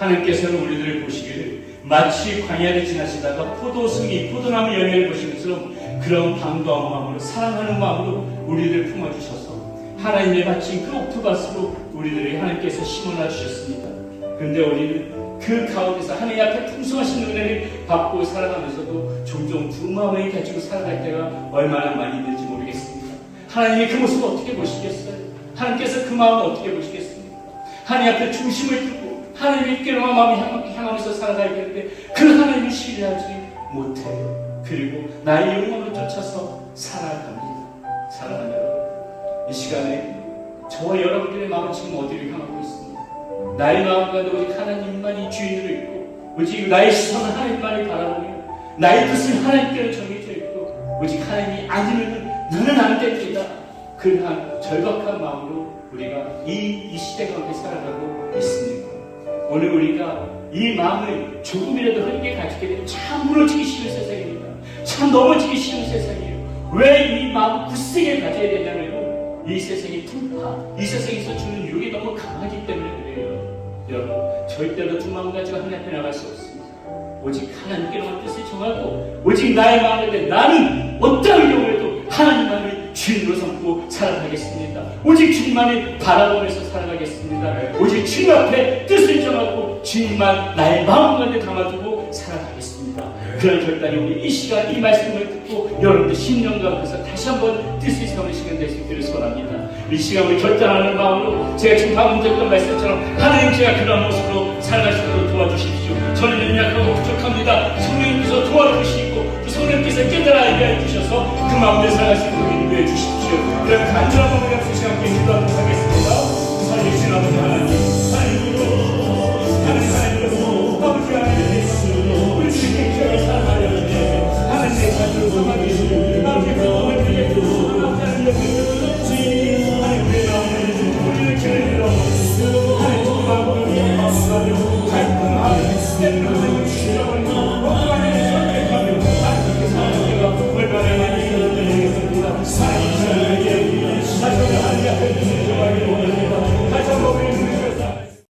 하나님께서는 우리들을 보시기를 마치 광야를 지나시다가 포도승이 포도나무 열매를 보신 것처럼 그런 반가운 마음으로 사랑하는 마음으로 우리들을 품어주셔서 하나님의 바친 그 옥토밭으로 우리들을 하나님께서 심어놔 주셨습니다. 그런데 우리는 그 가운데서 하나님 앞에 풍성하신 은혜를 받고 살아가면서도 종종 두 마음을 가지고 살아갈 때가 얼마나 많이 있는지 모르겠습니다. 하나님이 그 모습을 어떻게 보시겠어요? 하나님께서 그 마음을 어떻게 보시겠습니까? 하나님 앞에 중심을 두고 하나님께로만 마음이 향- 향하면서 살아가야 되는데 그 하나님을 신뢰하지 못해요. 그리고 나의 욕망을 쫓아서 살아갑니다. 사랑하는 여러분, 이 시간에 저와 여러분들의 마음은 지금 어디를 향하고 있습니까? 나의 마음 가운데 오직 하나님만이 주인으로 있고 오직 나의 시선은 하나님만을 바라보며 나의 뜻은 하나님께로 정해져 있고 오직 하나님이 아니면 나는 안 됩니다. 그러한 절박한 마음으로 우리가 이, 이 시대 가운데 살아가고 있습니다. 오늘 우리가 이 마음을 조금이라도 흐리게 가지게 되면 참 무너지기 쉬운 세상입니다. 참 넘어지기 쉬운 세상이에요. 왜 이 마음을 굳세게 가져야 되냐면요. 이 세상의 풍파, 이 세상에서 주는 유혹이 너무 강하기 때문에 그래요. 여러분, 절대로 두 마음 가지고 하나님 앞에 나갈 수 없습니다. 오직 하나님께로만 뜻을 정하고, 오직 나의 마음에 나는 어떠한 경우에도 하나님만을 주인으로 삼고 살아가겠습니다. 오직 주님만을 바라보면서 살아가겠습니다. 오직 주님 앞에 뜻 을 정하고 주님만 나의 마음 가운데 담아두고 살아가겠습니다. 그런 결단이 우리 이 시간 이 말씀을 듣고 여러분들 신령 가운데서 다시 한번 뜻을 세우는 시간 될 수 있기를 소원합니다. 이 시간 우리 결단하는 마음으로 제가 지금 방금 드렸던 말씀처럼 하나님 제가 그런 모습으로 살아갈 수 있도록 도와주십시오. 저는 연약하고 부족합니다. 성령님께서 도와주시고 또 성령님께서 깨달아 알게 해주셔서 그 마음대로 살아갈 수 있도록 인도해 주십시오. 그런 간절한 마음을 갖고 이 시간 함께 기도하도록 하겠습니다.